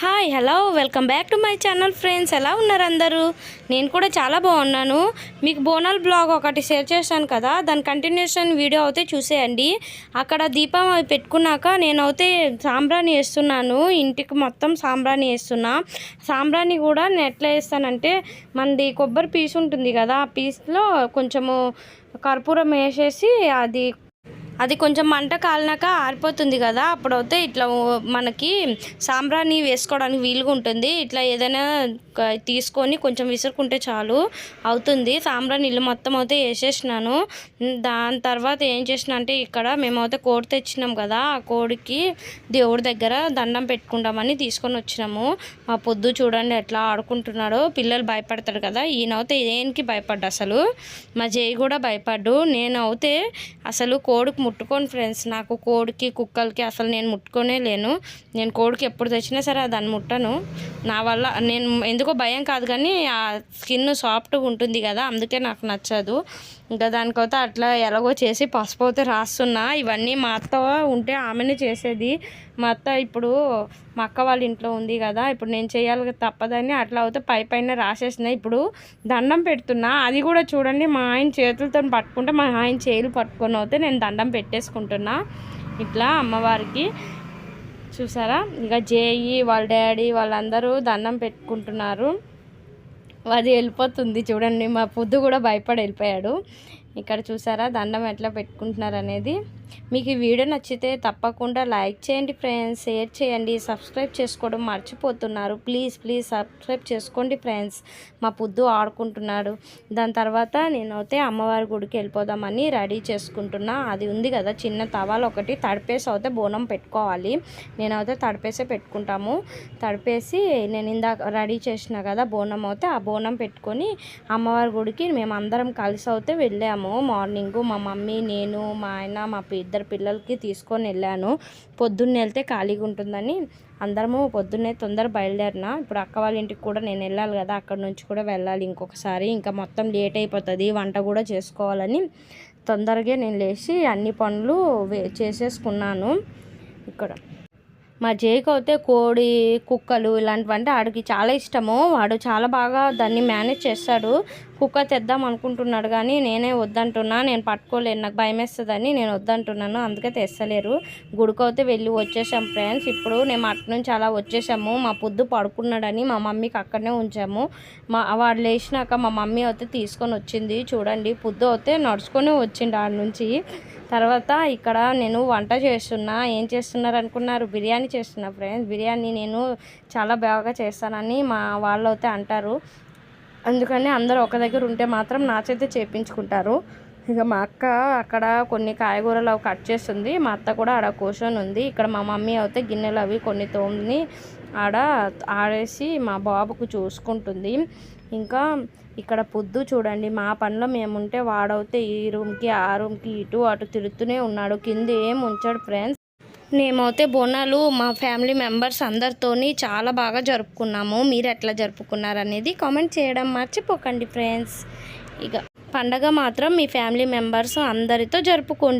Hi hello welcome back to my channel friends ఎలా ఉన్నారు అందరూ? నేను కూడా చాలా బాగున్నాను. మీకు బోనాల్ బ్లాగ్ ఒకటి షేర్ చేశాను కదా దాని కంటిన్యూషన్ వీడియో అయితే చూసేయండి. అక్కడ దీపం అవి పెట్టుకున్నాక నేనైతే సాంబ్రాణి వేస్తున్నాను. ఇంటికి మొత్తం సాంబ్రాణి వేస్తున్నా. సాంబ్రాణి కూడా నేను ఎట్లా వేస్తానంటే మనది కొబ్బరి పీస్ ఉంటుంది కదా ఆ పీస్లో కొంచెము కర్పూరం వేసేసి అది అది కొంచెం మంట కాలినాక ఆరిపోతుంది కదా అప్పుడైతే ఇట్లా మనకి సాంబ్రాణి వేసుకోవడానికి వీలుగా ఉంటుంది. ఇట్లా ఏదైనా తీసుకొని కొంచెం విసురుకుంటే చాలు అవుతుంది. సాంబ్రాణి ఇల్లు మొత్తం అయితే వేసేసినాను. దాని తర్వాత ఏం చేసిన అంటే ఇక్కడ మేమైతే కోడి తెచ్చినాం కదా ఆ కోడికి దేవుడి దగ్గర దండం పెట్టుకుంటామని తీసుకొని వచ్చినాము. మా పొద్దు చూడండి ఎట్లా ఆడుకుంటున్నాడో పిల్లలు భయపడతారు కదా ఈయనైతే దేనికి భయపడ్డా అసలు? మా జై కూడా భయపడ్డు. నేను అసలు కోడికి ముట్టుకోను ఫ్రెండ్స్. నాకు కోడికి కుక్కలకి అసలు నేను ముట్టుకోనే లేను. నేను కోడికి ఎప్పుడు తెచ్చినా సరే దాన్ని ముట్టను. నా వల్ల నేను ఎందుకో భయం కాదు కానీ ఆ స్కిన్ సాఫ్ట్గా ఉంటుంది కదా అందుకే నాకు నచ్చదు. ఇంకా దానికోతే అట్లా ఎలాగో చేసి పసుపు అయితే రాస్తున్నా. ఇవన్నీ మా అత్త ఉంటే ఆమెనే చేసేది. మా అత్త ఇప్పుడు మా అక్క వాళ్ళ ఇంట్లో ఉంది కదా ఇప్పుడు నేను చేయాలి తప్పదని అట్లా అవుతే పై పైన రాసేసిన. ఇప్పుడు దండం పెడుతున్నా అది కూడా చూడండి మా ఆయన చేతులతో పట్టుకుంటే మా ఆయన చేతులు పట్టుకొని అయితే నేను దండం పెట్టేసుకుంటున్నా. ఇట్లా అమ్మవారికి చూసారా? ఇక జేయి వాళ్ళ డాడీ వాళ్ళందరూ దండం పెట్టుకుంటున్నారు. అది వెళ్ళిపోతుంది చూడండి మా పొద్దు కూడా భయపడి వెళ్ళిపోయాడు. ఇక్కడ చూసారా? దండం ఎట్లా పెట్టుకుంటున్నారు అనేది మీకు ఈ వీడియో నచ్చితే తప్పకుండా లైక్ చేయండి ఫ్రెండ్స్ షేర్ చేయండి సబ్స్క్రైబ్ చేసుకోవడం మర్చిపోతున్నారు. ప్లీజ్ ప్లీజ్ సబ్స్క్రైబ్ చేసుకోండి ఫ్రెండ్స్. మా పొద్దు ఆడుకుంటున్నాడు. దాని తర్వాత నేనైతే అమ్మవారి గుడికి వెళ్ళిపోదామని రెడీ చేసుకుంటున్నా. అది ఉంది కదా చిన్న తవాలు ఒకటి. తడిపేసి అయితే బోనం పెట్టుకోవాలి. నేనైతే తడిపేసే పెట్టుకుంటాము. తడిపేసి నేను ఇందాక రెడీ చేసిన కదా బోనం అయితే ఆ బోనం పెట్టుకొని అమ్మవారి గుడికి మేము అందరం కలిసి అయితే వెళ్ళాము. మార్నింగ్ మా మమ్మీ నేను మా ఆయన మా ఇద్దరు పిల్లలకి తీసుకొని వెళ్ళాను. పొద్దున్నే వెళ్తే ఖాళీగా ఉంటుందని అందరము పొద్దున్నే తొందర బయలుదేరిన. ఇప్పుడు అక్క వాళ్ళ ఇంటికి కూడా నేను వెళ్ళాలి కదా అక్కడ నుంచి కూడా వెళ్ళాలి ఇంకొకసారి. ఇంకా మొత్తం లేట్ అయిపోతుంది వంట కూడా చేసుకోవాలని తొందరగా నేను లేచి అన్ని పనులు వే- చేసేసుకున్నాను. ఇక్కడ మా జేకు అయితే కోడి కుక్కలు ఇలాంటివంటే ఆడికి చాలా ఇష్టము. వాడు చాలా బాగా దాన్ని మేనేజ్ చేస్తాడు. కుక్క తెద్దాం అనుకుంటున్నాడు కానీ నేనే వద్దంటున్నా నేను పట్టుకోలేను నాకు భయం వేస్తుందని నేను వద్దంటున్నాను అందుకే తెస్తలేరు. గుడికైతే వెళ్ళి వచ్చేసాం ఫ్రెండ్స్. ఇప్పుడు మేము అటు నుంచి అలా వచ్చేసాము. మా పొద్దు పడుకున్నాడని మా మమ్మీకి అక్కడనే ఉంచాము. మా వాడు లేచినాక మా మమ్మీ అయితే తీసుకొని వచ్చింది. చూడండి పొద్దు అయితే నడుచుకొని వచ్చిండు ఆడ నుంచి. తర్వాత ఇక్కడ నేను వంట చేస్తున్నా. ఏం చేస్తున్నారు అనుకున్నారు? బిర్యానీ చేస్తున్నా ఫ్రెండ్స్. బిర్యానీ నేను చాలా బాగా చేస్తానని మా వాళ్ళు అయితే అంటారు. అందుకని అందరూ ఒక దగ్గర ఉంటే మాత్రం నా చేత చేపించుకుంటారు. ఇక మా అక్క అక్కడ కొన్ని కాయగూరలు అవి కట్ చేస్తుంది. మా అత్త కూడా ఆడ కూర్చొని ఉంది. ఇక్కడ మా మమ్మీ అయితే గిన్నెలు అవి కొన్ని తోమి ఆడ ఆడేసి మా బాబుకు చూసుకుంటుంది. ఇంకా ఇక్కడ పొద్దు చూడండి. మా పనిలో మేముంటే వాడవుతే ఈ రూమ్కి ఆ రూమ్కి ఇటు అటు తిరుగుతూనే ఉన్నాడు. కింద ఏం ఉంచాడు ఫ్రెండ్స్. మేమైతే బోనాలు మా ఫ్యామిలీ మెంబర్స్ అందరితోని చాలా బాగా జరుపుకున్నాము. మీరు ఎట్లా జరుపుకున్నారు అనేది కామెంట్ చేయడం మర్చిపోకండి ఫ్రెండ్స్. ఇక పండగ మాత్రం మీ ఫ్యామిలీ మెంబర్స్ అందరితో జరుపుకోండి.